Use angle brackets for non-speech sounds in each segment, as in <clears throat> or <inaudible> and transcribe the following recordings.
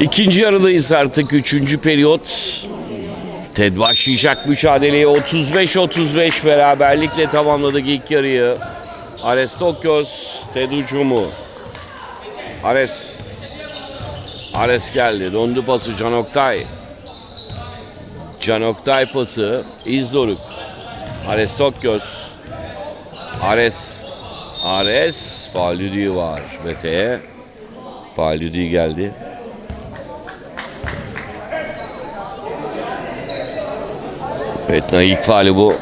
İkinci yarıdayız artık. Üçüncü periyot. Ted başlayacak mücadeleyi. 35-35 beraberlikle tamamladık ilk yarıyı. Ares Tokyos, Ted ucumu. Ares. Ares geldi. Dondu pası Can Oktay. Can Oktay pası. İzdoruk. Ares Tokyos. Ares. Ares. Faal var Mete'ye. Faal geldi. Petna ilk faali bu.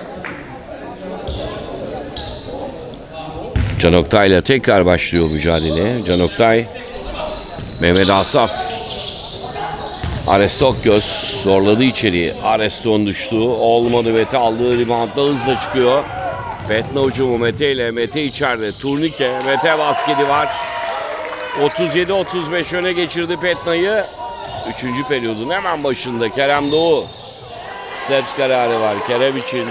Can Oktay ile tekrar başlıyor mücadele. Can Oktay, Mehmet Asaf, Ares Tokyos zorladı içeri. Areston düştü. Olmadı Mete aldığı reboundla hızla çıkıyor. Petna ucumu Mete ile Mete içeride. Turnike. Mete basketi var. 37-35 öne geçirdi Petna'yı. Üçüncü periyodun hemen başında Kerem Doğu. Steps kararı var Kerem için.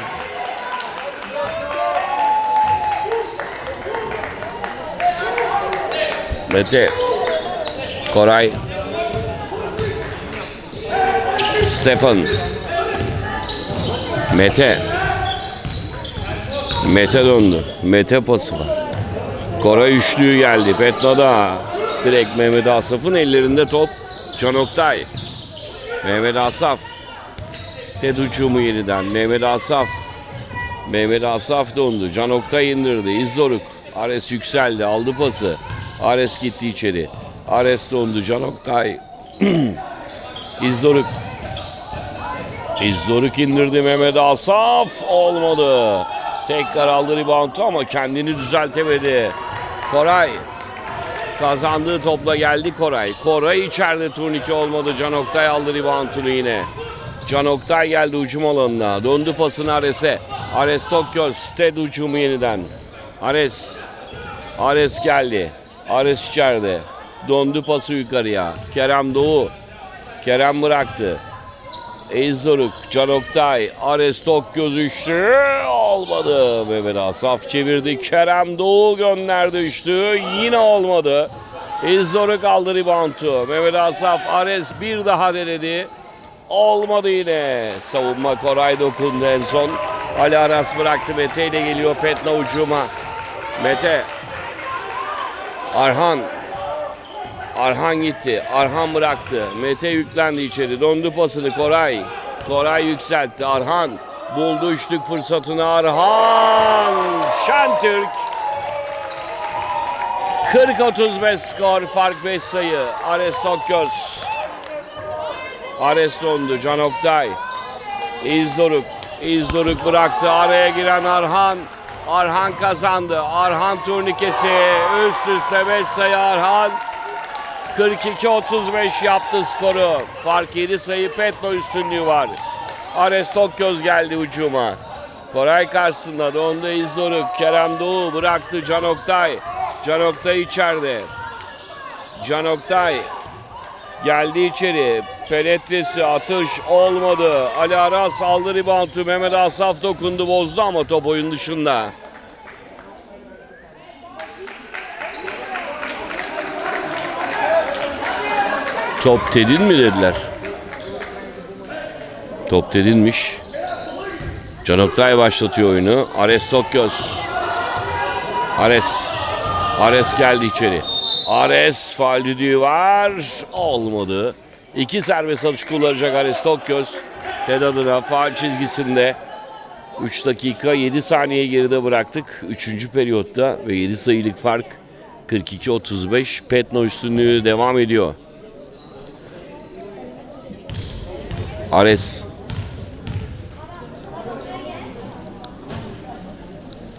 Mete. Koray. Stefan. Mete. Mete döndü. Mete pası var. Koray üçlüğü geldi. Petna'da. Direkt Mehmet Asaf'ın ellerinde top. Can Oktay. Mehmet Asaf. Ted ucumu yeniden. Mehmet Asaf. Mehmet Asaf dondu. Can Oktay indirdi. İzdoruk. Ares yükseldi. Aldı pası. Ares gitti içeri. Ares dondu. Can Oktay. <clears throat> İzdoruk. İzdoruk indirdi Mehmet Asaf. Olmadı. Tekrar aldı reboundu ama kendini düzeltemedi. Koray. Kazandığı topla geldi Koray. Koray içeride turnike olmadı. Can Oktay aldı reboundunu yine. Can Oktay geldi ucum alanına. Döndü pasını Ares'e. Ares Tokyos. Ted ucumu yeniden. Ares. Ares geldi. Ares içeride. Döndü pası yukarıya. Kerem Doğu. Kerem bıraktı. Eizoruk, Can Oktay, Ares Tokyoz üçlü olmadı. Mehmet Asaf çevirdi. Kerem Doğu gönderdi üçlü. Yine olmadı. Eizoruk aldı reboundu. Mehmet Asaf, Ares bir daha denedi. Olmadı yine. Savunma Koray dokundu en son. Ali Aras bıraktı. Mete ile geliyor Petna ucuma. Mete. Arhan. Arhan gitti. Arhan bıraktı. Mete yüklendi içeri. Döndü pasını Koray. Koray yükseltti. Arhan buldu üçlük fırsatını. Arhan Şentürk. 40-35 skor. Fark 5 sayı. Ares Tokyos. Ares dondu. Can Oktay. İzdoruk. İzdoruk bıraktı. Araya giren Arhan. Arhan kazandı. Arhan turnikesi. Üst üste 5 sayı Arhan. 42-35 yaptı skoru. Fark 7 sayı Petno üstünlüğü var. Ares Tokyoz geldi ucuma. Koray karşısında dondu İzdoruk. Kerem Doğu bıraktı Can Oktay. Can Oktay içeride. Can Oktay geldi içeri. Penetresi atış olmadı. Ali Aras aldı reboundu. Mehmet Asaf dokundu bozdu ama top oyun dışında. Top tedin mi dediler? Top tedinmiş. Can Oktay başlatıyor oyunu. Ares Tokyos. Ares. Ares geldi içeri. Ares faal düdüğü var. Olmadı. İki serbest atış kullanacak Ares Tokyos. Ted adına faal çizgisinde. 3 dakika 7 saniye geride bıraktık. 3. periyotta ve 7 sayılık fark 42-35. Petno üstünlüğü devam ediyor. Ares.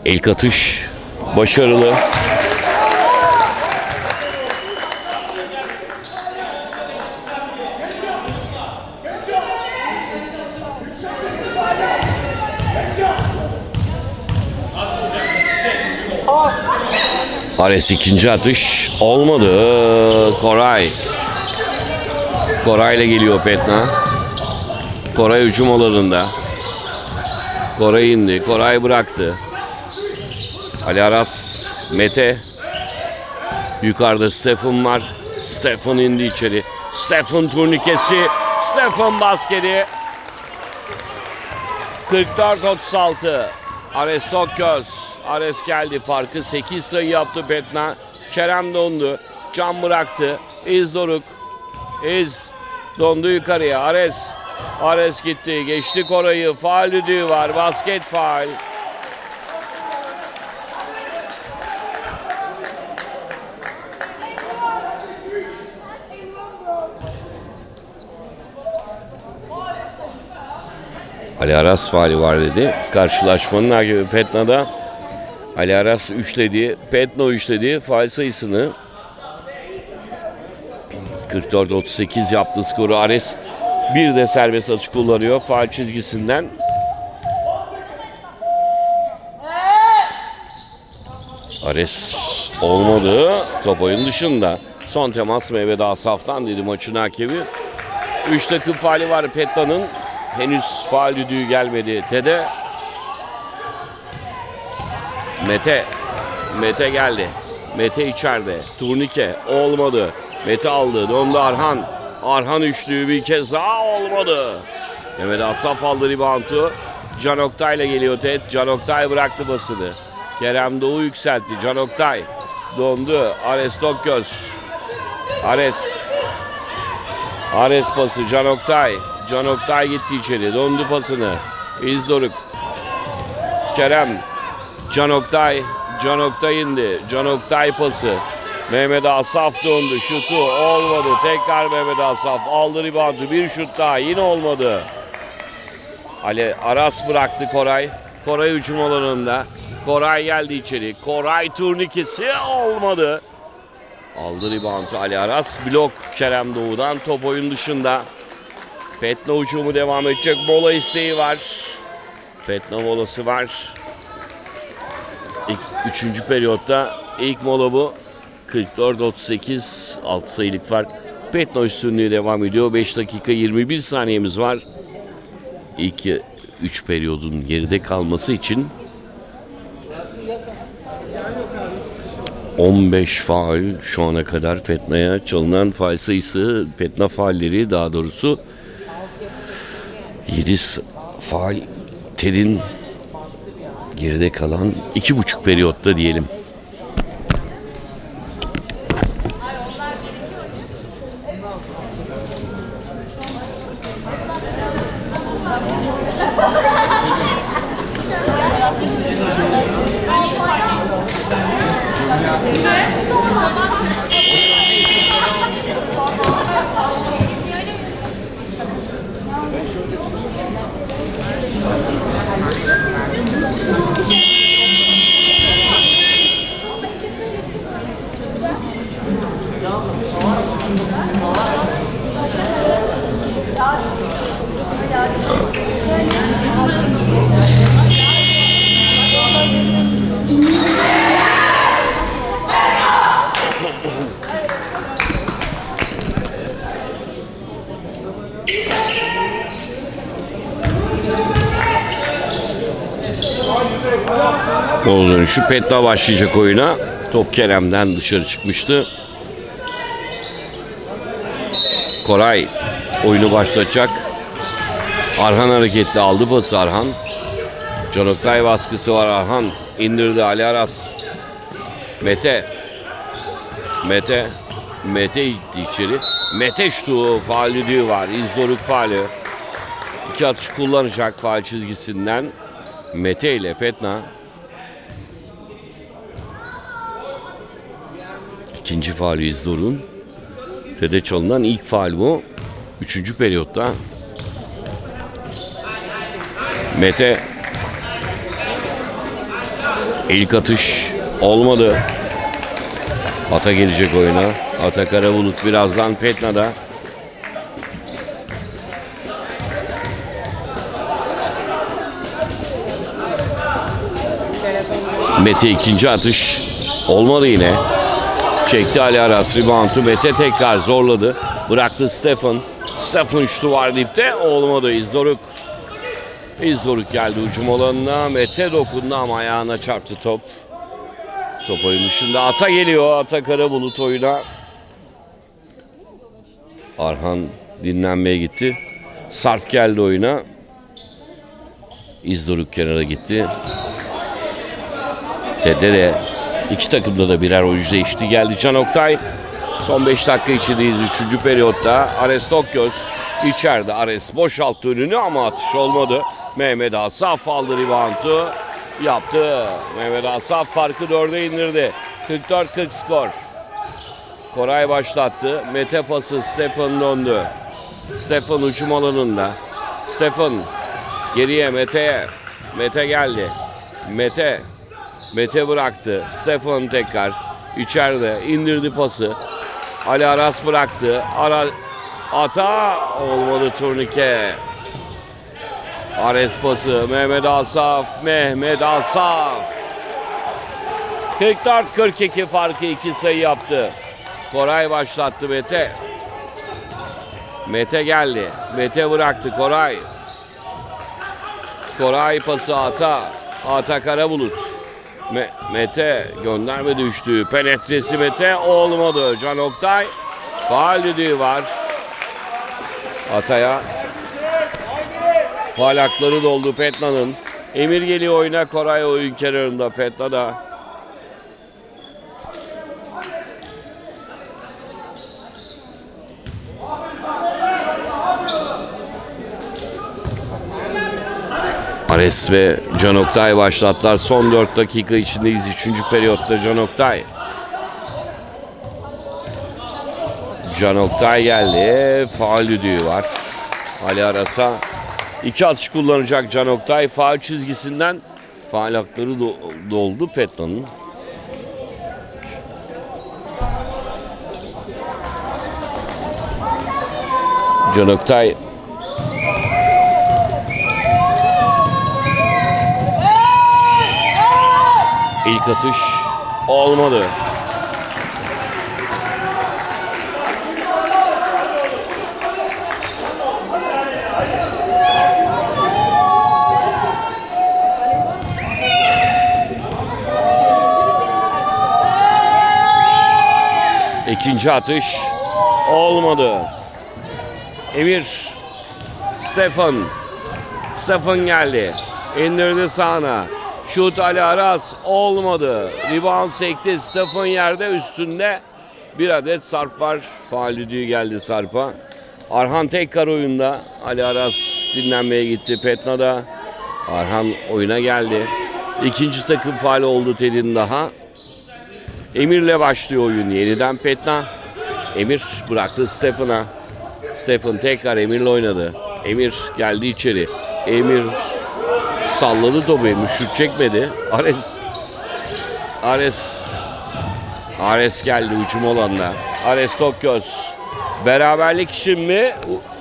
İlk atış başarılı. Ares ikinci atış olmadı. Koray. Koray ile geliyor Petna. Koray hücum alanında. Koray indi. Koray bıraktı. Ali Aras, Mete. Yukarıda Stefan var. Stefan indi içeri. Stephen turnikesi. Stephen basketi. 44-36. Ares Tokgöz. Ares geldi. Farkı 8 sayı yaptı Petna. Kerem dondu. Can bıraktı. İz Doruk. İz dondu yukarıya. Ares. Ares gitti. Geçti Koray'ı. Faal düdüğü var. Basket faal. Ali Aras faali var dedi. Karşılaşmanın hakkı Petna'da Ali Aras üçledi. Petna üçledi. Faal sayısını 44-38 yaptı skoru. Ares bir de serbest atış kullanıyor faal çizgisinden. Ares olmadı. Top oyun dışında. Son temas Mehmet Asaf'tan dedi maçın hakemi. Üç takım faali var Petna'nın. Henüz faal düdüğü gelmedi. Tede. Mete. Mete geldi. Mete içeride. Turnike olmadı. Mete aldı. Döndü Arhan. Arhan üçlüğü bir kez daha olmadı. Mehmet Asaf aldı reboundu. Can Oktay ile geliyor Ted. Can Oktay bıraktı basını. Kerem Doğu yükseltti. Can Oktay. Dondu. Ares Tokgöz. Ares. Ares pası. Can Oktay. Can Oktay gitti içeri. Dondu pasını. İzdoruk. Kerem. Can Oktay. Can Oktay indi. Can Oktay pası. Mehmet Asaf döndü. Şutu olmadı. Tekrar Mehmet Asaf aldı ribandı. Bir şut daha yine olmadı. Ali Aras bıraktı Koray. Koray hücum alanında. Koray geldi içeri. Koray turnikesi olmadı. Aldı ribandı Ali Aras. Blok Kerem Doğu'dan top oyun dışında. Petna hücumu devam edecek. Mola isteği var. Petna molası var. İlk, üçüncü periyotta ilk mola bu. 44-38 6 sayılık fark. Petno üstünlüğü devam ediyor. 5 dakika 21 saniyemiz var. İlk 3 periyodun geride kalması için 15 faal şu ana kadar Petna'ya çalınan faal sayısı Petna faalleri daha doğrusu 7 faal Ted'in geride kalan 2,5 periyotta diyelim. <laughs> Gol dönüşü Petna başlayacak oyuna. Top Kerem'den dışarı çıkmıştı. Koray oyunu başlatacak. Arhan hareketli aldı pası Arhan. Can Oktay baskısı var Arhan. indirdi Ali Aras. Mete. Mete. Mete gitti içeri. Mete şutu faal düdüğü var. İzdoruk faali. İki atış kullanacak faal çizgisinden. Mete ile Petna İkinci faali İzdor'un. Dede çalınan ilk faal bu. Üçüncü periyotta. Mete. İlk atış olmadı. Ata gelecek oyuna. Ata Karabulut birazdan Petna'da. Mete ikinci atış olmadı yine. Çekti Ali Aras reboundu. Mete tekrar zorladı. Bıraktı Stefan. Stefan şutu var dipte. Olmadı İzdoruk. İzdoruk geldi hücum alanına. Mete dokundu ama ayağına çarptı top. Top oyun dışında Ata geliyor. Ata Karabulut oyuna. Arhan dinlenmeye gitti. Sarp geldi oyuna. İzdoruk kenara gitti. Dedere iki takımda da birer oyuncu değişti. Geldi Can Oktay. Son 5 dakika içindeyiz 3. periyotta. Ares Tokyoz içeride. Ares boşalttı önünü ama atış olmadı. Mehmet Asaf aldı reboundu. Yaptı. Mehmet Asaf farkı 4'e indirdi. 44-40 skor. Koray başlattı. Mete pası Stefan döndü. Stefan uçum alanında. Stefan geriye Mete'ye. Mete geldi. Mete. Mete bıraktı. Stefan tekrar içeride indirdi pası. Ali Aras bıraktı. Ara ata olmadı turnike. Ares pası Mehmet Asaf. Mehmet Asaf. 44-42 farkı iki sayı yaptı. Koray başlattı Mete. Mete geldi. Mete bıraktı Koray. Koray pası Ata. Ata Karabulut. Me- Mete gönderme düştü. Penetresi Mete olmadı. Can Oktay. Faal düdüğü var. Ataya. Faal hakları doldu Petna'nın. Emir geliyor oyuna. Koray oyun kenarında. Petna da Ares ve Can Oktay başlattılar. Son 4 dakika içindeyiz. 3. periyotta Can Oktay. Can Oktay geldi. Faal düdüğü var. Ali Aras'a iki atış kullanacak Can Oktay. Faal çizgisinden faal hakları do- doldu Petna'nın. Can Oktay İlk atış olmadı. İkinci atış olmadı. Emir Stefan Stefan geldi. İndirdi sağına. Şut Ali Aras olmadı. Rebound sekti. Stefan yerde üstünde bir adet Sarp var. Faal düdüğü geldi Sarp'a. Arhan tekrar oyunda. Ali Aras dinlenmeye gitti. Petna'da. Arhan oyuna geldi. İkinci takım faal oldu Ted'in daha. Emir'le başlıyor oyun. Yeniden Petna. Emir bıraktı Stefan'a. Stefan tekrar Emir'le oynadı. Emir geldi içeri. Emir salladı. Emir şut çekmedi. Ares Ares Ares geldi uçum olanla. Ares Tokyos. Beraberlik için mi?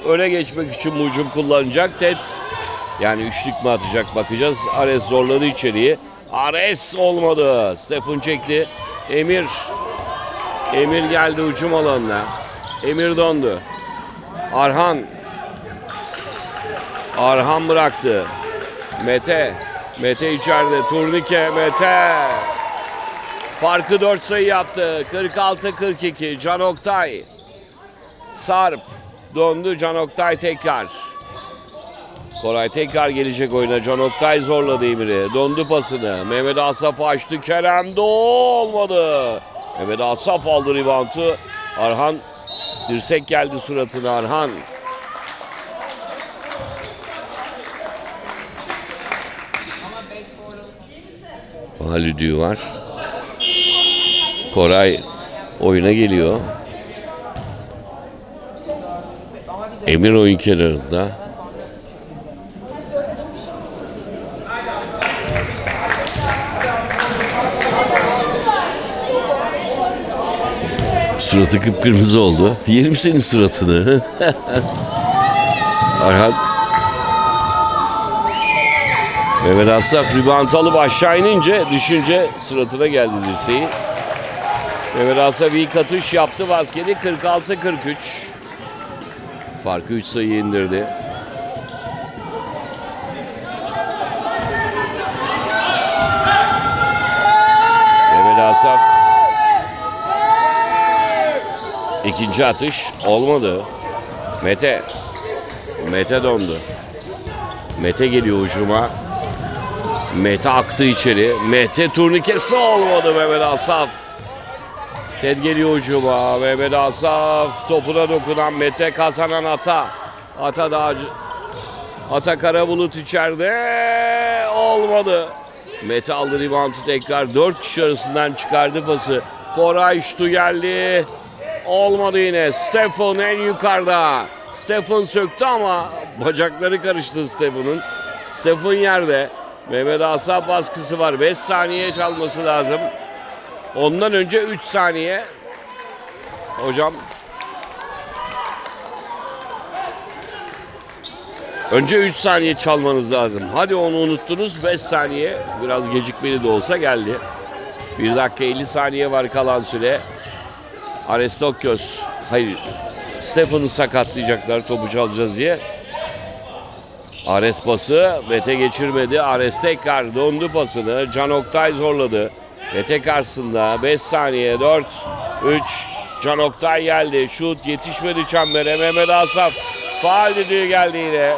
Öne geçmek için mi hücum kullanacak? Ted yani üçlük mü atacak bakacağız. Ares zorladı içeriği. Ares olmadı. Stefan çekti. Emir Emir geldi uçum alanına. Emir dondu. Arhan Arhan bıraktı. Mete. Mete içeride. Turnike Mete. Farkı 4 sayı yaptı. 46-42. Can Oktay. Sarp. Döndü Can Oktay tekrar. Koray tekrar gelecek oyuna. Can Oktay zorladı Emir'i. Döndü pasını. Mehmet Asaf açtı. Kerem de olmadı. Mehmet Asaf aldı reboundu. Arhan dirsek geldi suratına Arhan. Halüdüğü var. Koray oyuna geliyor. Emir oyun kenarında. Suratı kıpkırmızı oldu. Yerim senin suratını. <laughs> Arhan Mehmet Asaf rebound alıp aşağı inince düşünce suratına geldi dirseği. Mehmet Asaf ilk atış yaptı basketi 46-43. Farkı 3 sayı indirdi. Mehmet Asaf ikinci atış olmadı. Mete. Mete dondu. Mete geliyor ucuma. Mete aktı içeri. Mete turnikesi olmadı Mehmet Asaf. Ted geliyor ucuma. Mehmet Asaf topuna dokunan Mete kazanan Ata. Ata da Ata Karabulut içeride olmadı. Mete aldı reboundu tekrar. Dört kişi arasından çıkardı pası. Koray şutu geldi. Olmadı yine. Stefan en yukarıda. Stefan söktü ama bacakları karıştı Stefan'ın. Stefan yerde. Mehmet Asaf baskısı var. 5 saniye çalması lazım. Ondan önce 3 saniye. Hocam Önce 3 saniye çalmanız lazım. Hadi onu unuttunuz. 5 saniye. Biraz gecikmeli de olsa geldi. 1 dakika 50 saniye var kalan süre. Aristokyos. Hayır. Stefan'ı sakatlayacaklar topu çalacağız diye. Ares pası. Mete geçirmedi. Ares tekrar dondu pasını. Can Oktay zorladı. Mete karşısında 5 saniye 4 3 Can Oktay geldi. Şut yetişmedi çembere. Mehmet Asaf. Faal düdüğü geldi yine.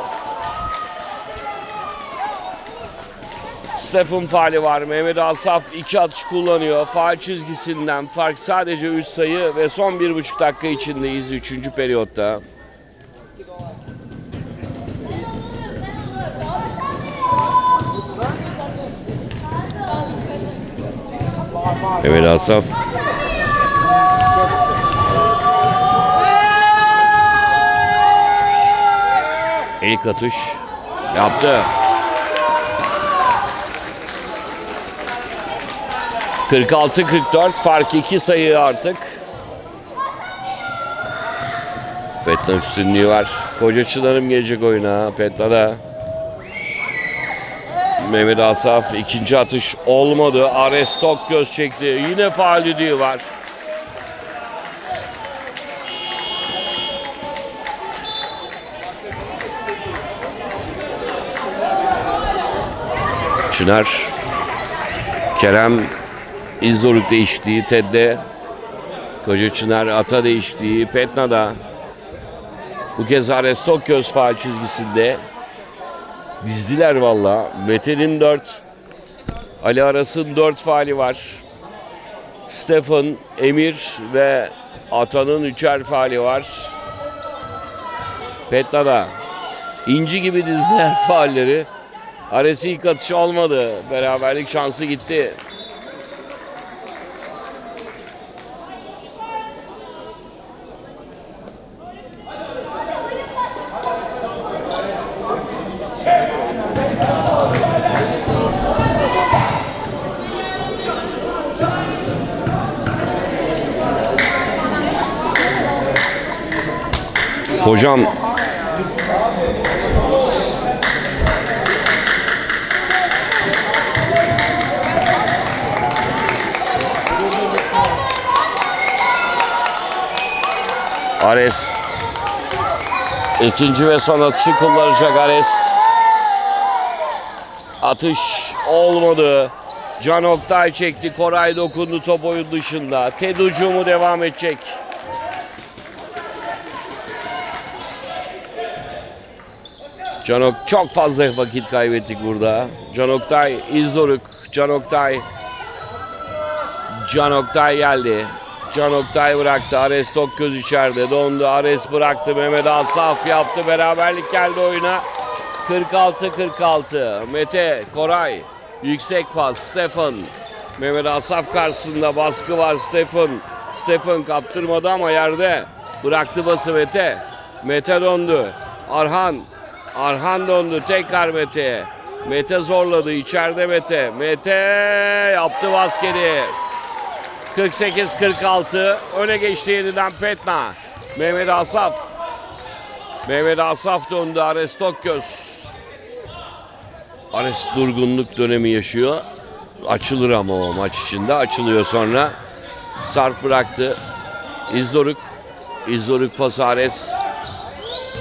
Stephen faali var. Mehmet Asaf iki atış kullanıyor. Faal çizgisinden fark sadece 3 sayı ve son bir buçuk dakika içindeyiz 3. periyotta. Mehmet Asaf ilk atış yaptı. 46-44 fark 2 sayı artık. Petna üstünlüğü var. Koca Çınar'ım gelecek oyuna. Petna'da. Mehmet Asaf ikinci atış olmadı. Ares tok göz çekti. Yine faal düdüğü var. Çınar Kerem İzdoruk değiştiği Ted'de Koca Çınar Ata değiştiği Petna'da bu kez Ares Tokyos faal çizgisinde dizdiler valla. Mete'nin 4 Ali Aras'ın 4 faali var. Stefan, Emir ve Ata'nın üçer faali var. Petna'da inci gibi dizdiler <laughs> faalleri. Ares'i ilk olmadı. Beraberlik şansı gitti. Hocam Ares ikinci ve son atışı kullanacak Ares. Atış olmadı. Can Oktay çekti. Koray dokundu top oyun dışında. Ted ucumu devam edecek. Can Ok çok fazla vakit kaybettik burada. Can Oktay, İzdoruk, Can Oktay. Can Oktay geldi. Can Oktay bıraktı. Ares Tokgöz içeride. Dondu. Ares bıraktı. Mehmet Asaf yaptı. Beraberlik geldi oyuna. 46-46. Mete, Koray. Yüksek pas. Stefan. Mehmet Asaf karşısında baskı var. Stefan. Stefan kaptırmadı ama yerde. Bıraktı bası Mete. Mete dondu. Arhan. Arhan dondu. Tekrar Mete. Mete zorladı. İçeride Mete. Mete yaptı basketi. 48-46 öne geçti yeniden Petna. Mehmet Asaf. Mehmet Asaf döndü Ares Tokyos. Ares durgunluk dönemi yaşıyor. Açılır ama o maç içinde. Açılıyor sonra. Sarp bıraktı. İzdoruk. İzdoruk pas Ares.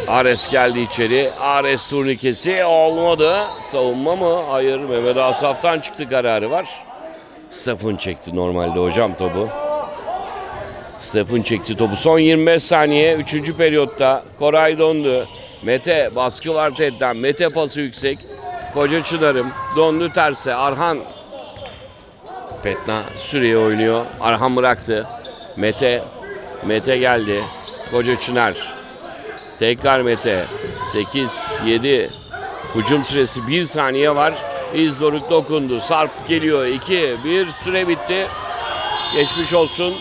Ares geldi içeri. Ares turnikesi olmadı. Savunma mı? Hayır. Mehmet Asaf'tan çıktı kararı var. Stefan çekti normalde hocam topu. Stefan çekti topu. Son 25 saniye 3. periyotta Koray dondu. Mete baskı var Ted'den. Mete pası yüksek. Koca Çınar'ım dondu terse. Arhan Petna süreye oynuyor. Arhan bıraktı. Mete Mete geldi. Koca Çınar. Tekrar Mete. 8 7 Hücum süresi 1 saniye var. İzdoruk dokundu. Sarp geliyor. 2 1 süre bitti. Geçmiş olsun.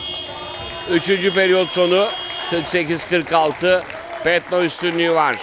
Üçüncü periyot sonu 48-46 Petno üstünlüğü var.